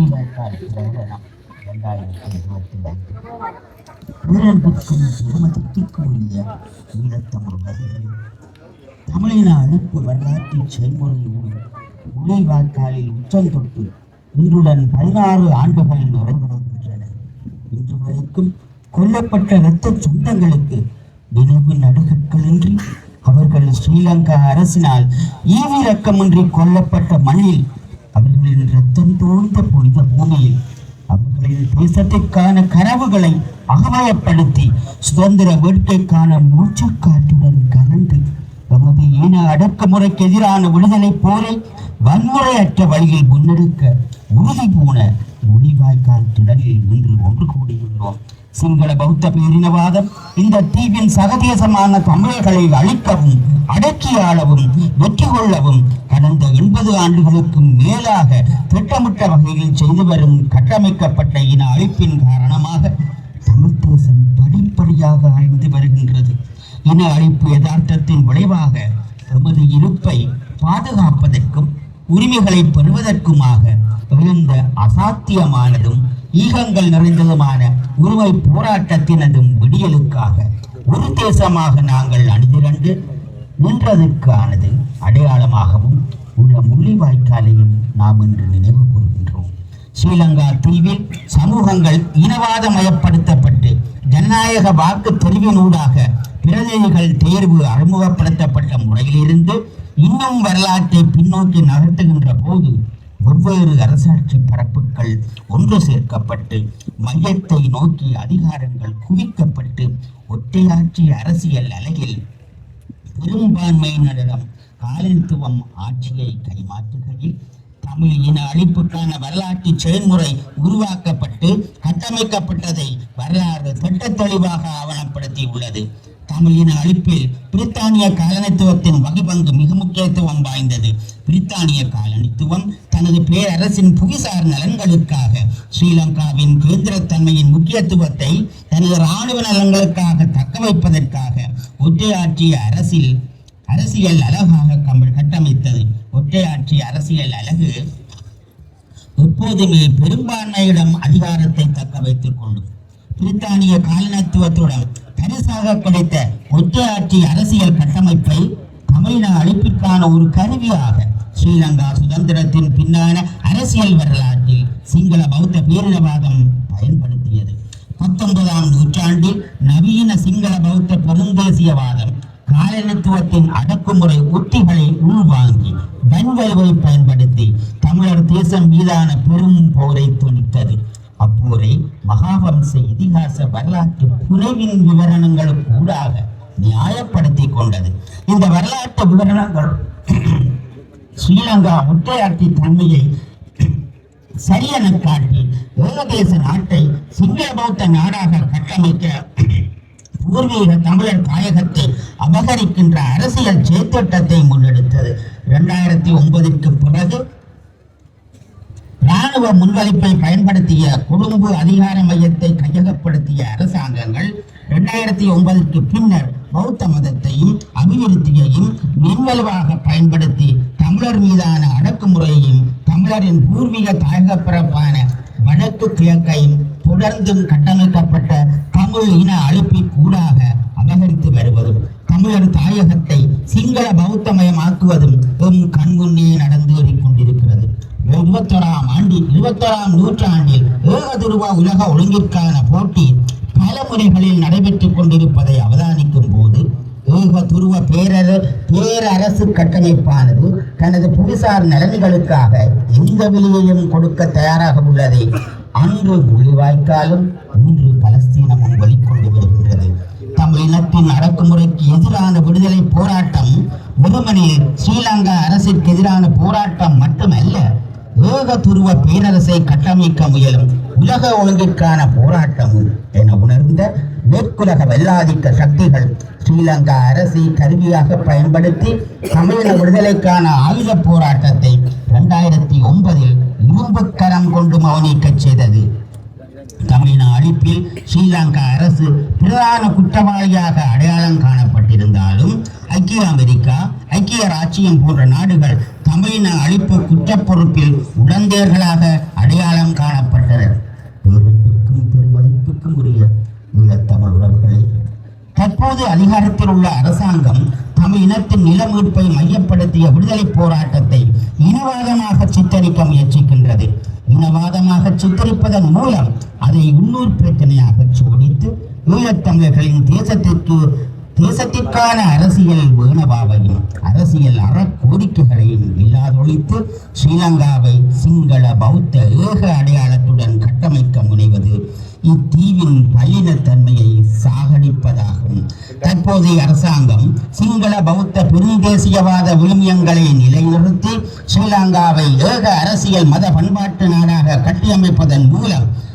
ஸ்ரீலங்கா பிரகடனம் இரண்டாயிரத்தி இருபத்தி ஐந்து பெருமதிக்கும் உரிய ஈழத்தமிழ் தமிழின அழைப்பு வரலாற்று செயல்முறையோடு முனைவாய்க்காலில் உச்சம் தொட்டு இன்றுடன் பதினாறு ஆண்டுகள் நிறைவடைகின்றன இன்று வரைக்கும் கொல்லப்பட்ட இரத்த சொந்தங்களுக்கு நினைவு நடுகற்களின்றி அவர்கள் ஸ்ரீலங்கா அரசினால் ஈவிரக்கமின்றி கொல்லப்பட்ட மண்ணில் அவர்களின் ரத்தம் தோழ்ந்த புனித பூமியில் அவர்களின் தேசத்திற்கான கனவுகளை அகமயப்படுத்தி சுதந்திர வேட்கைக்கான மூச்சுக்காற்றுடன் கலந்து நமது இன அடக்குமுறைக்கு எதிரான விடுதலை போரை வன்முறையற்ற வழியில் முன்னெடுக்க உறுதி பூண முடிவாய்க்கால் திடலில் இன்று ஒன்று கூடியுள்ளோம். சிங்கள பௌத்த பேரினவாதம் இந்த தீவின் சகதேசமான தமிழர்களை அழிக்கவும் அடக்கி ஆளவும் வெற்றி கொள்ளவும் கடந்த எண்பது ஆண்டுகளுக்கும் மேலாக திட்டமிட்ட வகையில் செய்து வரும் கட்டமைக்கப்பட்ட இன அழிப்பின் காரணமாக தமிழ் தேசம் படிப்படியாக அழிந்து வருகின்றது. இன அழிப்பு யதார்த்தத்தின் விளைவாக எமது இருப்பை பாதுகாப்பதற்கும் உரிமைகளை பெறுவதற்குமாக எழுந்த அசாத்தியமானதும் ஈகங்கள் நிறைந்ததுமான உரிமை போராட்டத்தினதும் விடியலுக்காக ஒரு தேசமாக நாங்கள் அணிதிரண்டு நின்றதற்கானது அடையாளமாகவும் உள்ள முள்ளிவாய்க்காலையும் நாம் இன்று நினைவு கூறுகின்றோம். ஸ்ரீலங்கா தீவில் சமூகங்கள் இனவாதமயப்படுத்தப்பட்டு ஜனநாயக வாக்கு தெரிவினூடாக பிரதிநிதிகள் தேர்வு அறிமுகப்படுத்தப்பட்ட முறையிலிருந்து இன்னும் வரலாற்றை பின்னோக்கி நகர்த்துகின்ற போது வெவ்வேறு அரசாட்சி பரப்புகள் ஒன்று சேர்க்கப்பட்டு மையத்தை நோக்கி அதிகாரங்கள் குவிக்கப்பட்டு ஒற்றையாட்சி அரசியல் அலையில் பெரும்பான்மையினரிடம் காலனித்துவம் ஆட்சியை கைமாற்றுகையில் தமிழ் இன அழிப்புக்கான வரலாற்று செயல்முறை உருவாக்கப்பட்டு கட்டமைக்கப்பட்டதை வரலாறு திட்டத் தெளிவாக ஆவணப்படுத்தி உள்ளது தமிழ் இன அழிப்பில் பிரித்தானிய காலனித்துவத்தின் வகுபங்கு மிக முக்கியத்துவம் வாய்ந்தது. பிரித்தானிய காலனித்துவம் தனது பேரரசின் புவிசார் நலன்களுக்காக ஸ்ரீலங்காவின் கேந்திரத்தன்மையின் முக்கியத்துவத்தை தனது இராணுவ நலன்களுக்காக தக்க வைப்பதற்காக ஒற்றையாற்றிய அரசில் அரசியல் அழகாக கமல் கட்டமைத்தது. ஒற்றையாட்சி அரசியல் அழகு எப்போதுமே பெரும்பான்மையிடம் அதிகாரத்தை தக்க வைத்துக் கொள்ளும். பிரித்தானிய காலனித்துவத்துடன் பரிசாக கிடைத்த ஒற்றையாட்சி அரசியல் கட்டமைப்பை தமிழின அழிப்பிற்கான ஒரு கருவியாக ஸ்ரீலங்கா சுதந்திரத்தின் பின்னான அரசியல் வரலாற்றில் சிங்கள பௌத்த பேரினவாதம் பயன்படுத்தியது. பத்தொன்பதாம் நூற்றாண்டில் நவீன சிங்கள பௌத்த பெருந்தேசியவாதம் காலனித்துவத்தின் அடக்குமுறை உத்திகளை உள்வாங்கி வன்வலுவை பயன்படுத்தி தமிழர் தேசம் மீதான பெரும் போரை துணித்தது. அப்போரை மகாவம்ச இதிகாச வரலாற்று புனைவின் விவரணங்களுக்கு ஊடாக நியாயப்படுத்தி கொண்டது. இந்த வரலாற்று விவரணங்கள் ஸ்ரீலங்கா ஒற்றையாட்சி தன்மையை சரியென காட்டி ஏகதேச நாட்டை சிங்கள பௌத்த நாடாக கட்டமைக்க பூர்வீக தமிழர் தாயகத்தை அபகரிக்கின்ற அரசியல் செயற்திட்டத்தை முன்னெடுத்தது. இரண்டாயிரத்தி ஒன்பதிற்கு பிறகு இராணுவ முன்வலிப்பை பயன்படுத்திய குடும்ப அதிகார மையத்தை கையகப்படுத்திய அரசாங்கங்கள் இரண்டாயிரத்தி ஒன்பதற்கு பின்னர் பௌத்த மதத்தையும் அபிவிருத்தியையும் மின்வலுவாக பயன்படுத்தி தமிழர் மீதான அடக்குமுறையையும் தமிழரின் பூர்வீக தாயக பிறப்பான வடக்கு கிழக்கையும் தொடர்ந்தும் கட்டமைக்கப்பட்ட தமிழ் இன அழிப்பிற்கூடாக அபகரித்து வருவதும் தமிழர் தாயகத்தை சிங்கள பௌத்தமயமாக்குவதும் எம் கண்முன்னே நடந்து கொண்டிருக்கிறது இருபத்தொராம் ஆண்டில் இருபத்தொறாம் நூற்றாண்டில் ஏகதுருவ உலக ஒழுங்கிற்கான போட்டி பல முறைகளில் நடைபெற்றுக் கொண்டிருப்பதை அவதானிக்கும் போது ஏக துருவ பேரர பேரரசு கட்டமைப்பானது தனது புவிசார் நலன்களுக்காக எந்த விலையையும் கொடுக்க தயாராக உள்ளதை. அன்று முள்ளிவாய்க்காலும் இன்று பலஸ்தீனமும் வெளிக்கொண்டு வருகின்றது. தமிழினத்தின் அடக்குமுறைக்கு எதிரான விடுதலை போராட்டம் வெறுமனே ஸ்ரீலங்கா அரசிற்கு எதிரான போராட்டம் மட்டுமல்ல ஏக துருவ பேரரசை கட்டமைக்க முயலும் உலக ஒழுங்கிற்கான போராட்டம் என உணர்ந்த மேற்குலக வெள்ளாதிக்க சக்திகள் ஸ்ரீலங்கா அரசை கருவியாக பயன்படுத்தி தமிழின விடுதலைக்கான ஆயுத போராட்டத்தை இரண்டாயிரத்தி ஒன்பதில் இரும்புக்கரம் கொண்டு மௌனிக்கச் செய்தது. தமிழின அழிப்பில் ஸ்ரீலங்கா அரசு பிரதான குற்றவாளியாக அடையாளம் காணப்பட்டிருந்தாலும் ஐக்கிய அமெரிக்கா ஐக்கிய ராச்சியம் போன்ற நாடுகள் தமிழின அழிப்பு குற்றப் பொறுப்பில் உடந்தேர்களாக அடையாளம் பேரன்பிற்கும் பெருமதிப்புக்கும் உரிய ஈழத்தமிழ் உறவுகளே தற்போது அதிகாரத்தில் உள்ள அரசாங்கம் தம் இனத்தின் நில மீட்பை மையப்படுத்திய விடுதலை போராட்டத்தை இனவாதமாக சித்தரிக்க முயற்சிக்கின்றது. இனவாதமாக சித்தரிப்பதன் மூலம் அதை உள்ளூர் பிரச்சனையாக சோதித்து ஈழத்தமிழர்களின் தேசத்திற்கு தேசத்திற்கான அரசியல் வேணபாவையும் அரசியல் அறக்கோரிக்கைகளையும் இல்லாதொழித்து ஸ்ரீலங்காவை சிங்கள பௌத்த ஏக அடையாளத்துடன் கட்டமைக்க முனைவது இத்தீவின் பல்லினத்தன்மையை சாகடிப்பதாகும். தற்போதைய அரசாங்கம் சிங்கள பௌத்த பெருந்தேசியவாத விழுமியங்களை நிலைநிறுத்தி ஸ்ரீலங்காவை ஏக அரசியல் மத பண்பாட்டு நாடாக கட்டியமைப்பதன் மூலம்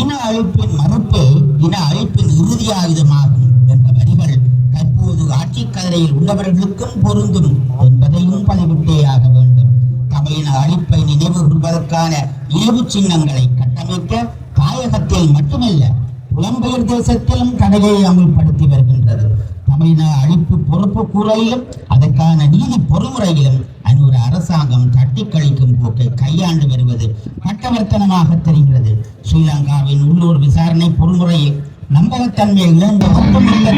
இன அழிப்பின் மறுப்பே இன அழிப்பின் இறுதி ஆயுதமாகும் என்ற வரிகள் தற்போது ஆட்சி கதிரையில் உள்ளவர்களுக்கும் பொருந்தும் என்பதையும் பதிவிட்டேயாக வேண்டும். தமிழின அழிப்பை நினைவு கொள்வதற்கான இயல்பு சின்னங்களை கட்டமைக்க தாயகத்தில் மட்டுமல்ல புலம்பெயர் தேசத்திலும் தடையை அமுல்படுத்தி வருகின்றது. தமிழின அழிப்பு பொறுப்பு கூறலிலும் அதற்கான நீதி பொறுமுறையிலும் அரசாங்கம் தட்டி கழிக்கும் போக்கை கையாண்டு வருவது பட்டவர்த்தனமாக தெரிகிறது. ஸ்ரீலங்காவின் உள்ளூர் விசாரணை பொறுமுறையில் நம்பகத்தன்மையை இழந்த ஒட்டுமொத்த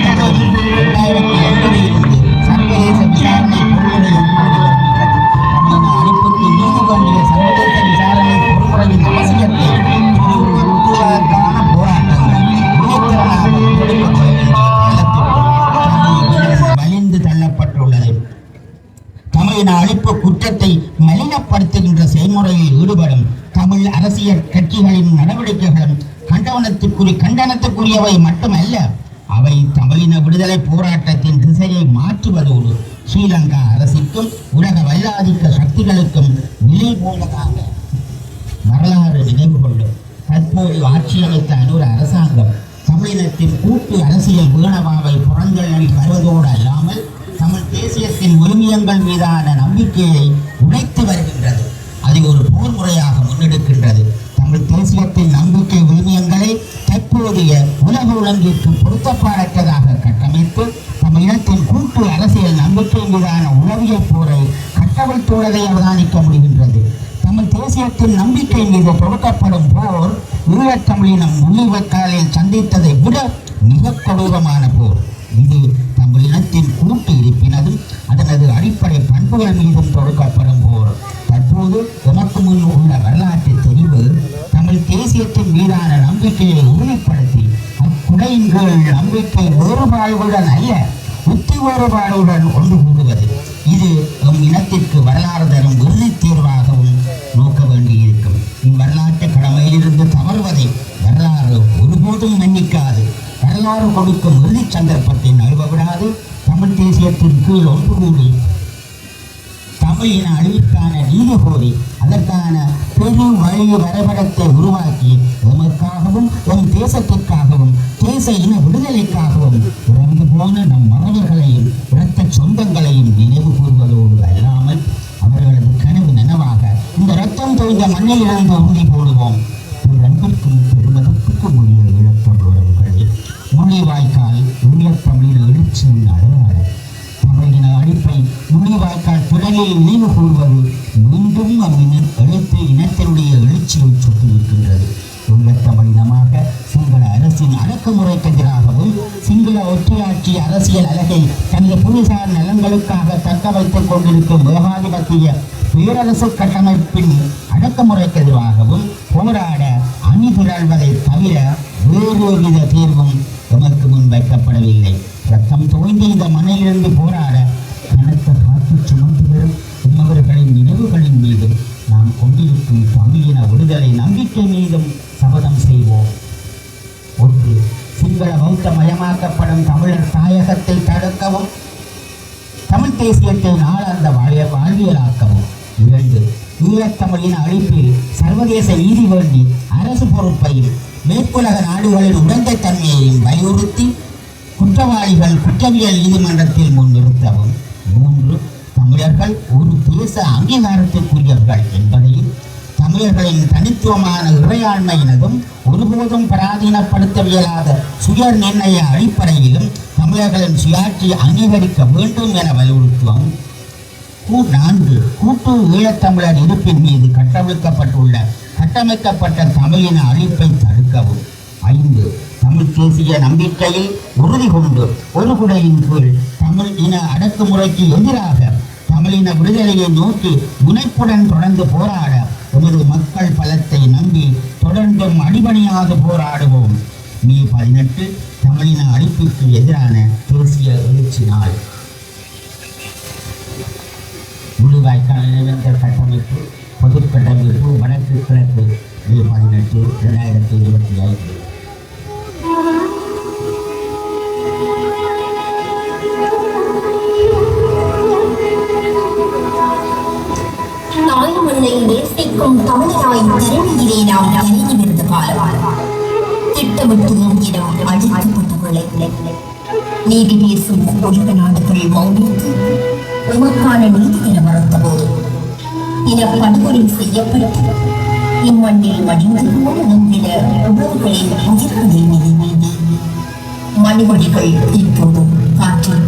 கூடியவை மட்டுமல்ல அவை தமிழின விடுதலை போராட்டத்தின் திசையை மாற்றுவதோடு ஸ்ரீலங்கா அரசிற்கும் உலக வல்லாதிக்க சக்திகளுக்கும் நிலை போனதாக வரலாறு நினைவு கொள்ளும். தற்போது ஆட்சியமைத்த அனுர அரசாங்கம் தமிழினத்தின் கூட்டு அரசியல் வீணவாவை புறந்தள்ளி வருவதோடு அல்லாமல் தமிழ் தேசியத்தின் உரிமையங்கள் மீதான நம்பிக்கையை உடைத்து வருகின்றது. அதை ஒரு போர் முறையாக முன்னெடுக்கின்றது. தமிழ் தேசியத்தின் நம்பிக்கை விழுமியங்களை தற்போதைய உலக உலகிற்கு பொருத்தப்பாடற்றதாக கட்டமைத்து தமிழகத்தின் கூட்டு அரசியல் நம்பிக்கை மீதான உளவியல் போரை கட்டவிழ்த்துள்ளதை அவதானிக்க முடிகின்றது. தமிழ் தேசியத்தின் நம்பிக்கை மீது தொடுக்கப்படும் போர் ஈழத்தமிழினம் முள்ளிவாய்க்காலில் சந்தித்ததை விட மிக கொடூரமான போர். இது தமிழினத்தின் கூட்டு இருப்பினதும் அதனது அடிப்படை பண்புகள் மீதும் தொடுக்கப்படும் போர். தற்போது எமக்கு முன் உள்ள வரலாற்று மீதான நம்பிக்கையை உறுதிப்படுத்தி அக்குடையின் கீழ் நம்பிக்கை வேறுபாடுகளுடன் அல்ல உத்தி வேறுபாடுடன் ஒன்று கூடுவது இது நம் இனத்திற்கு வரலாறு தரும் இறுதி தேர்வாகவும் நோக்க வேண்டியிருக்கும். இவ்வரலாற்று கடமையிலிருந்து தவறுவதை வரலாறு ஒருபோதும் மன்னிக்காது. வரலாறு கொடுக்கும் இறுதி சந்தர்ப்பத்தை நழுவ விடாது. தமிழ் தேசியத்தின் கீழ் ஒன்று கூடி தமிழ் இன அழிவுக்கான நீதி கோரி அதற்கான பெரும் வழி வரைபடத்தை உருவாக்கி எமக்காகவும் எம் தேசத்திற்காகவும் தேச இன விடுதலைக்காகவும் இறந்து போன நம் மறவர்களையும் இரத்த சொந்தங்களையும் நினைவு கூறுவதோடு அல்லாமல் அவர்களது கனவு நனவாக இந்த ரத்தம் தோய்ந்த மண்ணில் இருந்து உறுதி போடுவோம். அன்பிற்கும் பெருமதற்கும் உரிய ஈழத்தமிழ் உறவுகளே. முள்ளிவாய்க்கால் ஈழத்தமிழின் எழுச்சியின் அடையாளம். அழிப்பை முள்ளிவாய்க்கால் திடலில் நினைவு கூறுவது மீண்டும் அவ்வினர் எழுத்து இனத்தினுடைய எழுச்சியை சுட்டியிருக்கின்றது. தமிழினமாக சிங்கள அரசின் அடக்குமுறைக்கு எதிராகவும் சிங்கள ஒற்றையாட்சி அரசியல் அழகை தனது புவிசார் நலன்களுக்காக தக்க வைத்துக் கொண்டிருக்கும் ஏகாதிபத்திய பேரரசு கட்டமைப்பின் அடக்குமுறைக்கு எதிராகவும் போராட அணி திரள்வதை தவிர வேறு வித தீர்வும் எமக்கு முன் வைக்கப்படவில்லை. தாயகத்தை தமிழ் தேசியத்தை நாளாந்த வாழ வாழ்வியலாக்கவும் இரண்டு ஈழத்தமிழின் அழிப்பில் சர்வதேச நீதி வேண்டி அரசு பொறுப்பையும் மேற்குலக நாடுகளின் உடந்தைத்தன்மையையும் வலியுறுத்தி குற்றவாளிகள் குற்றவியல் நீதிமன்றத்தில் முன்னிறுத்தவும் மூன்று தமிழர்கள் ஒரு தேச அங்கீகாரத்திற்குரியவர்கள் என்பதையும் தமிழர்களின் தனித்துவமான இறையாண்மையினதும் ஒருபோதும் பராதீனப்படுத்தவியலாத சுய நிர்ணய அடிப்படையிலும் தமிழர்களின் சுயாட்சியை அங்கீகரிக்க வேண்டும் என வலியுறுத்துவோம். நான்கு கூட்டு ஈழத்தமிழர் இருப்பின் மீது கட்டவிழ்க்கப்பட்டுள்ள கட்டமைக்கப்பட்ட தமிழின அழிப்பை தடுக்கவும். ஐந்து தமிழ் தேசிய நம்பிக்கையில் உறுதி கொண்டு ஒரு குடையின் கீழ் தமிழ் இன அடக்குமுறைக்கு எதிராக தமிழின விடுதலையை நோக்கி முனைப்புடன் தொடர்ந்து போராட எமது மக்கள் பலத்தை நம்பி தொடர்ந்தும் அடிபணியாது போராடுவோம். மே பதினெட்டு தமிழின அழிப்புக்கு எதிரான தேசிய எழுச்சி நாள். முள்ளிவாய்க்கால் நிலவேந்தர் கட்டமைப்பு பொது கட்டமைப்பு வடக்கு கிழக்கு மே பதினெட்டு இரண்டாயிரத்தி இருபத்தி ஐந்து. நேசிக்கும் தமிழராய் தரணியிலே நாம் இறங்கியிருந்த காலம் திட்டமிட்டு இயங்கிடம் அழிக்கப்பட்ட வேளை நீதி பேசும் உலக நாடுகள் மௌனித்து உமக்கான நீதி என மறுத்த போது இன படுகொலை செய்யப்பட்டு இம்மண்ணில் மடிந்து நம்பின உறவுகளின் உயிர்களை மீது மீது மணிமொழிகள் இப்போதும் காற்றில்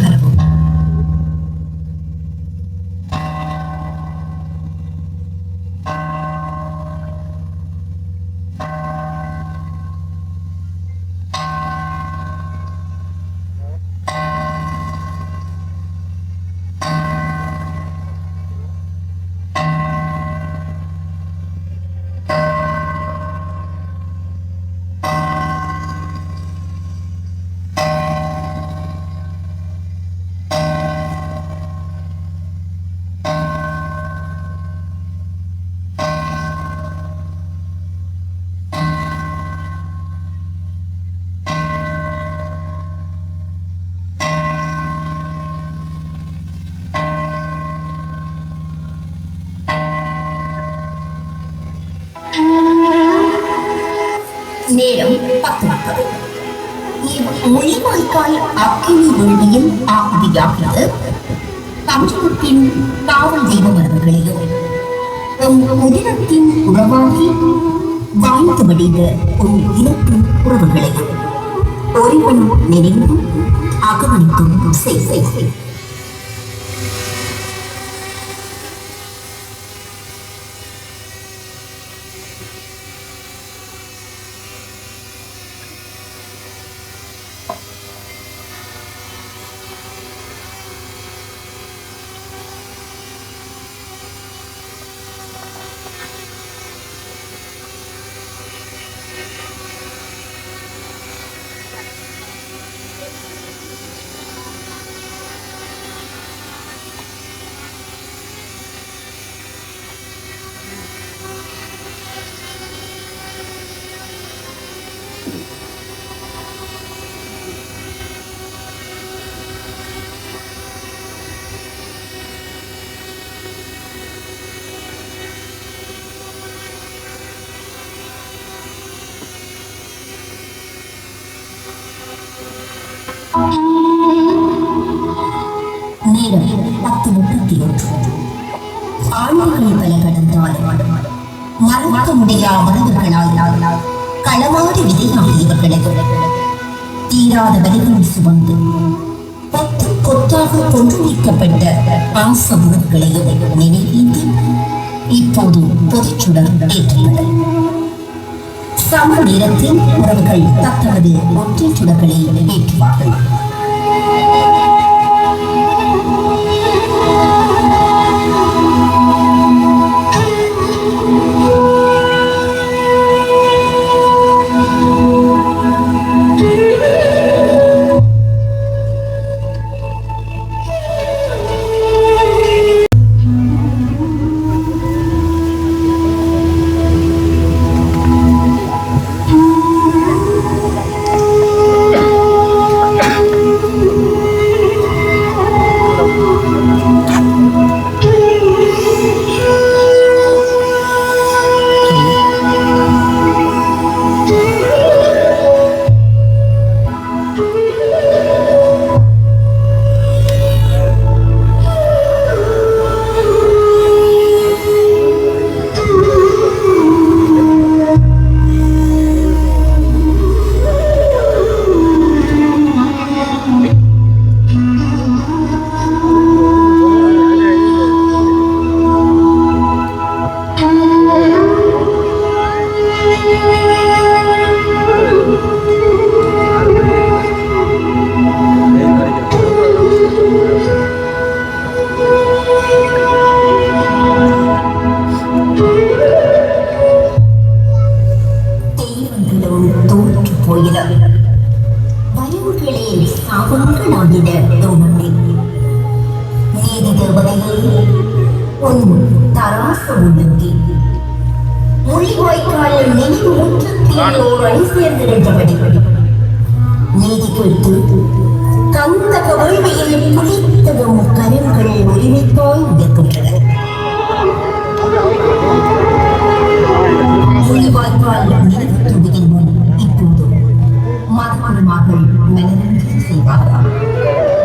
நேரம் பத்து மொழிவாய்க்கால் அக்கினி வேள்வியில் ஆகுதியாகிறது தமிழகத்தின் காவல் தெய்வம் அவர்களையும் உம் உதிரத்தின் உறவாகி வாழ்ந்து வடிந்த ஒரு இனத்தின் உறவுகளையும் ஒருவன் நினைவும் அகவனிக்கும் செய் செய் செய் நேரம் பத்து முப்பத்தி ஒன்று ஆண்டுகள் பல கடந்தாலும் மறக்க முடியா மனிதர்களால் களமாடி விதையாகியவர்களுக்கு தீராத வலிகளை சுமந்து பத்து கொத்தாக கொன்று நீக்கப்பட்ட பாச உணர்வுகளையும் நினைவீந்து இப்போது பொதுச்சுடர் ஏற்றுள்ளது சம நேரத்தில் உறவுகள் தத்தமது ஒற்றை சுடர்களை ஏற்றுவார்கள். தோற்று போயின தோணுமே. நீதி தேவதையே உன் நினைவு முற்றத்தில் ஓர் அணி சேர்ந்து நின்றபடி நீதி புளித்ததும் மொழிவாய்க்கால் நினைவு துடியின் 하는 맛을 알리는 캠페인입니다.